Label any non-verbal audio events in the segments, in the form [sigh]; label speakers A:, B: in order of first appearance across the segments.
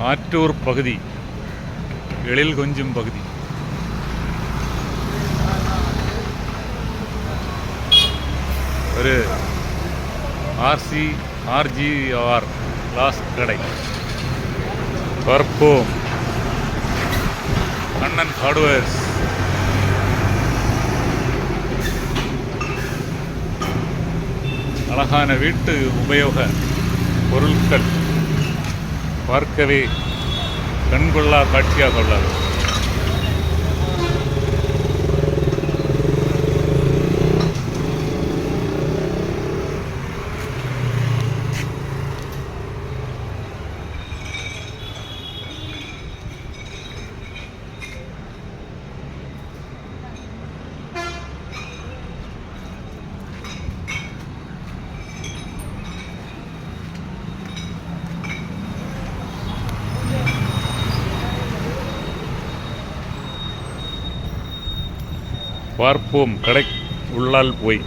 A: ஆற்றூர் பகுதி எழில் கொஞ்சும் பகுதி. ஒரு ஆர்சி ஆர்ஜிஆர் கிளாஸ் கடை. பார்ப்போம். அண்ணன் ஹார்ட்வேர்ஸ் அழகான வீட்டு உபயோக பொருட்கள். பார்க்கவே கண்கொள்ளா காட்சியாக உள்ளது. பார்ப்போம். கடை உள்ளால் போய்.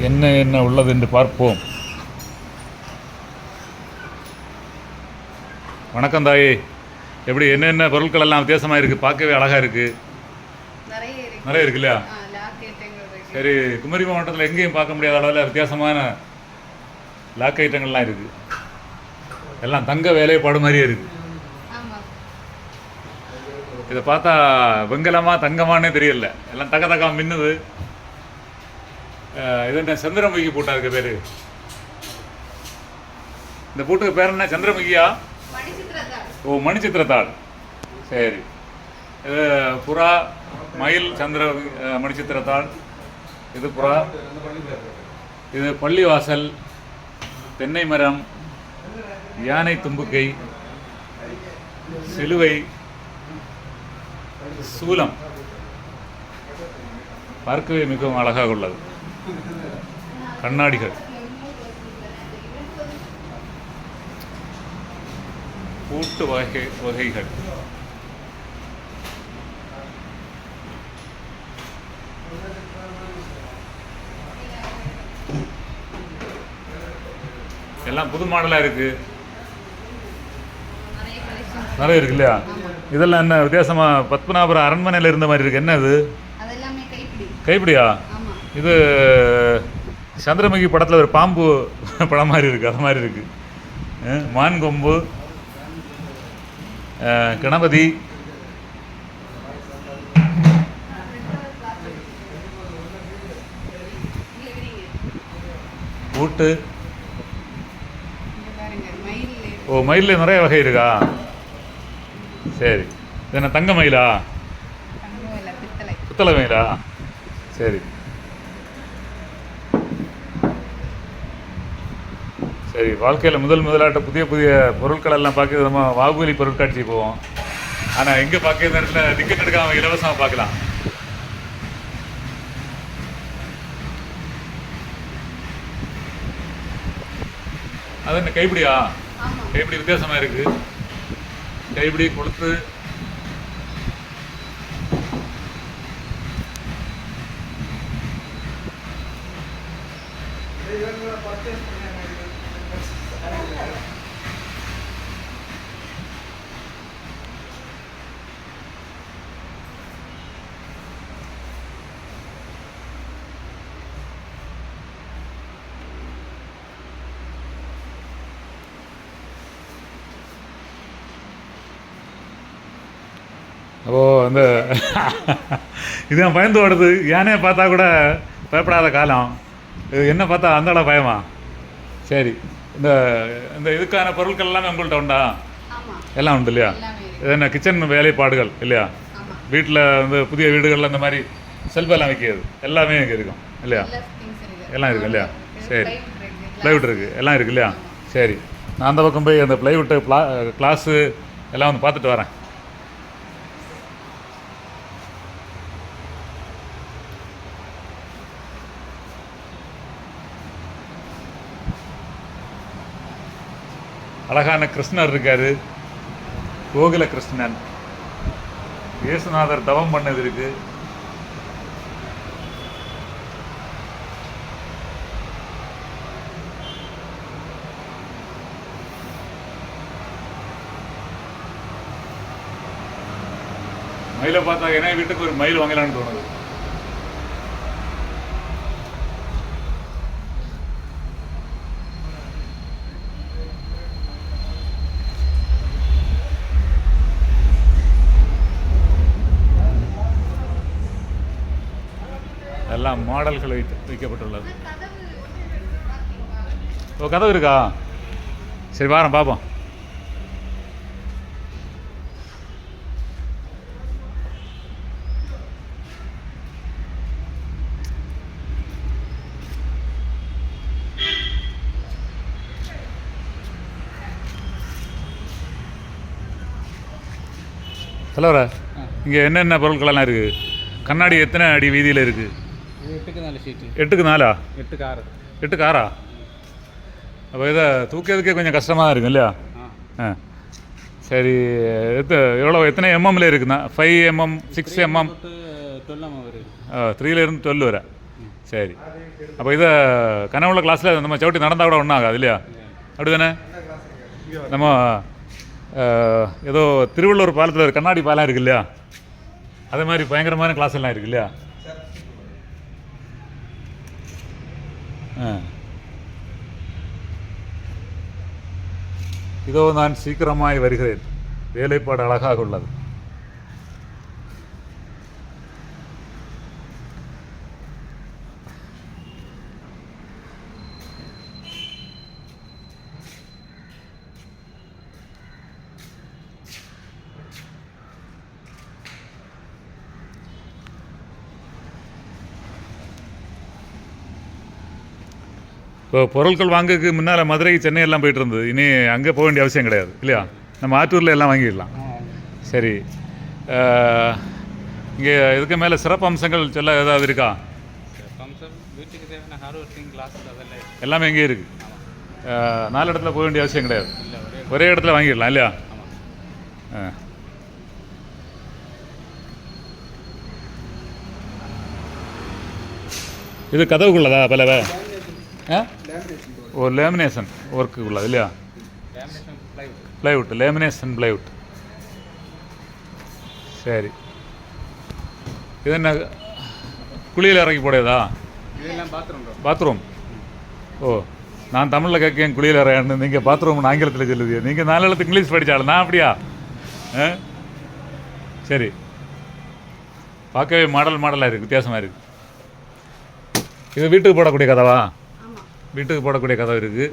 A: என்ன என்ன உள்ளது என்று பார்ப்போம். வணக்கம் தாயே. எப்படி என்னென்ன பொருட்கள் எல்லாம் வித்தியாசமாக இருக்குது பார்க்கவே அழகாக இருக்குது
B: நிறைய இருக்கு.
A: நிறைய இருக்கு இல்லையா?
B: ஆ, லாக் ஐட்டங்கள் இருக்கு.
A: சரி குமரி மாவட்டத்தில் எங்கேயும் பார்க்க முடியாத அளவில் வித்தியாசமான லாக் ஐட்டங்கள்லாம் இருக்குது எல்லாம் தங்க வேலைப்பாடு மாதிரியே இருக்குது இதை பார்த்தா வெங்கலமா தங்கமானே தெரியல. எல்லாம் தக்க தக்கா மின்னுது. இது என்ன சந்திரமுகி பூட்டா இருக்கு பேரு? இந்த பூட்டுக்கு பேர் என்ன? சந்திரமுகியா? ஓ மணிச்சித்திரத்தாள். சரி. இது புறா மயில் சந்திர மணிச்சித்திரத்தாள். இது புறா. இது பள்ளிவாசல். தென்னை மரம். யானை தும்புக்கை சிலுவை. சூலம். பார்க்கவே மிகவும் அழகாக உள்ளது. கண்ணாடிகள். கூட்டு வகை வகைகள். எல்லாம் புது மாடலாக இருக்கு?
B: நிறைய
A: இருக்கு இல்லையா? இதெல்லாம் என்ன வித்தியாசமா பத்மநாபுரம் அரண்மனையில் இருந்த மாதிரி இருக்கு. என்ன இது கைப்பிடியா? இது சந்திரமுகி படத்தில் ஒரு பாம்பு [laughs] படம் மாதிரி இருக்கு அது மாதிரி இருக்கு. அஹ் மான் கொம்பு கணபதி. பூட்டு
B: மயில்
A: ஓ மயிலில் நிறைய வகை இருக்கா? சரி. இது என்ன தங்க மயிலா?
B: பித்தளை.
A: மயிலா? சரி. சரி வாழ்க்கையில் முதல் முதலாட்ட புதிய புதிய பொருட்கள் எல்லாம் பார்க்கறது நம்ம வாகுபலி பொருட்காட்சி போவோம். ஆனால் எங்கே பார்க்கறது நேரத்தில் டிக்கெட் எடுக்காம இலவசமாக பார்க்கலாம். அது என்ன கைப்பிடியா? கைப்பிடி வித்தியாசமா கைபிடி கைப்பிடி கொளுத்து அப்போ அந்த இதான் பயந்து ஓடுது. யானையை பார்த்தா கூட பயப்படாத காலம். இது என்ன பார்த்தா அந்த அளவு பயமா? சரி. இந்த இந்த இதுக்கான பொருட்கள் எல்லாமே உங்கள்கிட்ட உண்டா?
B: ஆமா.
A: எல்லாம் உண்டு இல்லையா? இது என்ன கிச்சன் வேலைப்பாடுகள் இல்லையா?
B: ஆமா.
A: வீட்டில் வந்து புதிய வீடுகளில் இந்த மாதிரி செல்ஃபெல்லாம் வைக்கிறது எல்லாமே இங்கே இருக்கும் இல்லையா? எல்லாம் இருக்கு இல்லையா? சரி. ப்ளைவுட் இருக்குது எல்லாம் இருக்கு இல்லையா? சரி. நான் அந்த பக்கம் போய் அந்த ப்ளைவுட்டு ப்ளா கிளாஸு எல்லாம் வந்து பார்த்துட்டு வரேன். அழகான கிருஷ்ணர் இருக்கார். கோகுல கிருஷ்ணன். இயேசுநாதர் தவம் பண்ணது இருக்குது மயிலை பார்த்தா ஏன்னா வீட்டுக்கு ஒரு மயில் வாங்கலான்னு தோணுது. எல்லா மாடல்கள் வைத்து வைக்கப்பட்டுள்ளது. ஓ கதவு இருக்கா? சரி வாரம் பார்ப்போம் தலைவரா இங்கே என்னென்ன பொருட்களெல்லாம் இருக்குது கண்ணாடி எத்தனை அடி வீதியில் இருக்குது
C: எட்டுக்கு நாலு
A: எட்டுக்கு
C: ஆறா
A: அப்போ இதை தூக்கிறதுக்கே கொஞ்சம் கஷ்டமாக இருக்கும் இல்லையா
C: ஆ
A: ஆ சரி எத்த எவ்வளோ எத்தனை எம்எம்ல இருக்குண்ணா ஃபைவ் எம்எம் சிக்ஸ் எம்எம்
C: வருது
A: த்ரீலேருந்து டுவெல் வரை சரி அப்போ இதை கனவுள்ள கிளாஸில் நம்ம சவுட்டி நடந்தால் கூட ஒன்றும் ஆகாது இல்லையா அப்படி தானே நம்ம ஏதோ திருவள்ளூர் பாலத்தில் ஒரு கண்ணாடி பாலம் இருக்கு இல்லையா அதே மாதிரி பயங்கரமான கிளாஸ் எல்லாம் இருக்கு இல்லையா இதோ நான் சீக்கிரமாய் வருகிறேன். வேலைப்பாடு அழகாக உள்ளது. இப்போ பொருட்கள் வாங்கறதுக்கு முன்னால் மதுரை சென்னை எல்லாம் போயிட்டு இருந்தது. இனி அங்கே போக வேண்டிய அவசியம் கிடையாது இல்லையா? நம்ம ஆத்தூரில் எல்லாம் வாங்கிடலாம். சரி. இங்கே இதுக்கு மேலே சிறப்பு அம்சங்கள் சொல்ல ஏதாவது இருக்கா. எல்லாமே இங்கே இருக்குது நாலு இடத்துல போக வேண்டிய அவசியம் கிடையாது.
C: ஒரே
A: இடத்துல. வாங்கிடலாம் இல்லையா? ஆ. இது கதவுக்குள்ளதா பலவ ஆ? ஓ லேமினேஷன் ஒர்க்கு உள்ளது இல்லையா?
C: Lamination plywood
A: plywood lamination plywood சரி. இது என்ன குழியில் இறக்கி போடையதா?
C: இதெல்லாம் பாத்ரூம்
A: பாத்ரூம் ஓ நான் தமிழில் கேட்கேன் குளியல் இறையான்னு நீங்கள் பாத்ரூம்னு ஆங்கிலத்தில் சொல்லுது. நீங்கள் நாலு எழுத்து இங்கிலீஷ் படித்தாலும் நான் அப்படியா? ஆ? சரி. பார்க்கவே மாடல் மாடலாக இருக்குது வித்தியாசமாக இருக்குது இது வீட்டுக்கு போடக்கூடிய கதவா? வீட்டுக்கு போடக்கூடிய கதவு இருக்குது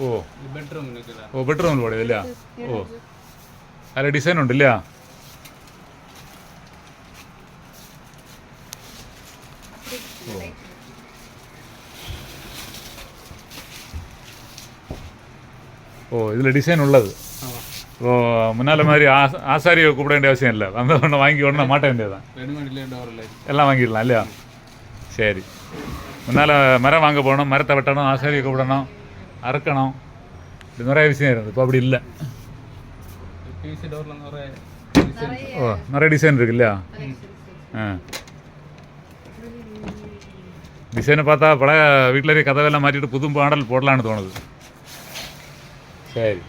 A: ஓ.
C: பெட்ரூம்
A: ஓ பெட்ரூமில் போடுது இல்லையா? ஓ. அதில் டிசைன் உண்டு இல்லையா? ஓ. இதில் டிசைன் உள்ளது. ஓ முன்னால் மாதிரி ஆச ஆசாரியை கூப்பிட வேண்டிய அவசியம் இல்லை. வந்த ஒன்று வாங்கி உடனே மாட்ட
C: இல்லை
A: எல்லாம் வாங்கிடலாம் இல்லையா? சரி. முன்னால் மரம் வாங்க போகணும் மரத்தை வெட்டணும் ஆசாரியை கூப்பிடணும் அறுக்கணும். இது நிறைய விஷயம் இருந்தது இப்போ அப்படி இல்லை. ஓ நிறைய டிசைன் இருக்கு இல்லையா? ஆ. டிசைனை பார்த்தா பல வீட்டில் கதவெல்லாம் மாட்டிட்டு புது மாடல் போடலான்னு தோணுது. சரி.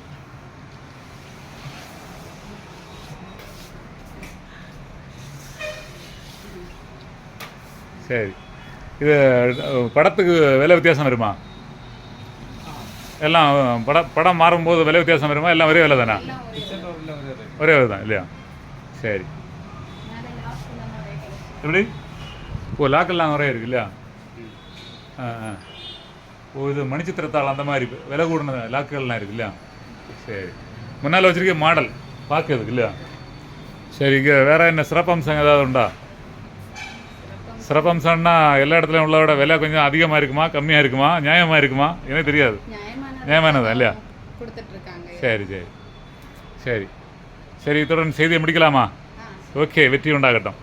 A: சரி. இது படத்துக்கு விலை வித்தியாசம் வருமா? எல்லாம் படம் படம் மாறும்போது விலை வித்தியாசம் வருமா? எல்லாம் ஒரே விலை தானே
C: ஒரே
A: விலை தான் இல்லையா? சரி. எப்படி? ஓ லாக்கெல்லாம் நிறைய இருக்கு இல்லையா? ஆ ஆ ஓ இது மணிச்சித்திரத்தாள் அந்த மாதிரி விலை கூடின லாக்குகள்லாம் இருக்கு இல்லையா? சரி. முன்னால் வச்சிருக்க மாடல் பார்க்கறதுக்கு இல்லையா? சரி இங்கே வேறு என்ன சிறப்பம்சம் ஏதாவது உண்டா? சிறப்பம்சம்னா எல்லா இடத்துலையும் உள்ளதோட விலை கொஞ்சம் அதிகமாக இருக்குமா கம்மியாக இருக்குமா நியாயமாக இருக்குமா? எனக்கு தெரியாது.
B: நியாயமானது
A: இல்லையா? சரி சரி. சரி. சரி இத்துடன் செய்தியை முடிக்கலாமா? ஓகே வெற்றி உண்டாகட்டும்.